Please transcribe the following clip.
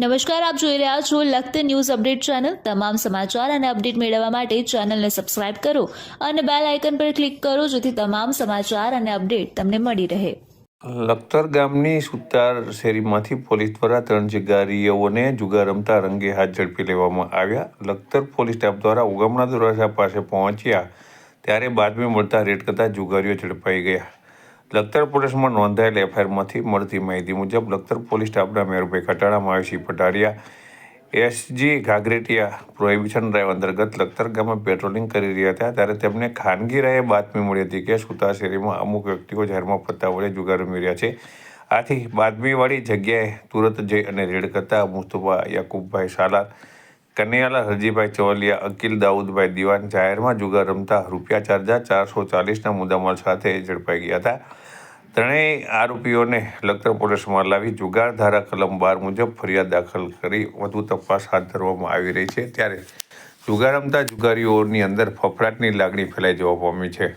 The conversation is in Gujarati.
નમસ્કાર, આપ જોઈ રહ્યા છો લખત ન્યૂઝ અપડેટ ચેનલ. તમામ સમાચાર અને અપડેટ મેળવવા માટે ચેનલને સબસ્ક્રાઇબ કરો અને બેલ આઇકન પર ક્લિક કરો જેથી તમામ સમાચાર અને અપડેટ તમને મળી રહે. લખતર ગામની સુતાર શેરીમાંથી પોલીસ દ્વારા ત્રણ જુગારીઓને જુગાર રમતા રંગે હાથ ઝડપી લેવામાં આવ્યા. લખતર પોલીસ સ્ટાફ દ્વારા ઉગમણા દરવાજા પાસે પહોંચ્યા. ત્યારે બાતમી મળતા રેડ કરતા જુગારીઓ ઝડપાઈ ગયા. લખતર પોલીસમાં નોંધાયેલ એફઆઈઆરમાંથી મળતી માહિતી મુજબ, લખતર પોલીસ સ્ટાફના મેયરભાઈ Khatana Mayusi Patariya, SG Ghaghretiya, prohibition drive અંતર્ગત લખતર ગામમાં પેટ્રોલિંગ કરી રહ્યા હતા. ત્યારે તેમને ખાનગી રાયે બાતમી મળી હતી કે સુતા શેરીમાં અમુક વ્યક્તિઓ જાહેરમાં પત્તા વડે જુગાર રહ્યા છે. આથી બાતમીવાળી જગ્યાએ તુરંત જઈ અને રેડ કરતા મુસ્તફા યાકુબભાઈ સાલાર કનૈયાલાલ, હરજીભાઈ ચવલિયા અકીલ દાઉદભાઈ દિવાન જાહેરમાં જુગાર રમતા રૂપિયા ચાર ચારસો ચાલીસના મુદ્દામાલ સાથે ઝડપાઈ ગયા હતા. ત્રણેય આરોપીઓને લખતર પોલીસમાં લાવી જુગાર ધારા કલમ બાર મુજબ ફરિયાદ દાખલ કરી વધુ તપાસ હાથ ધરવામાં આવી રહી છે. ત્યારે જુગાર રમતા જુગારીઓની અંદર ફફડાટની લાગણી ફેલાઈ જવા પામી છે.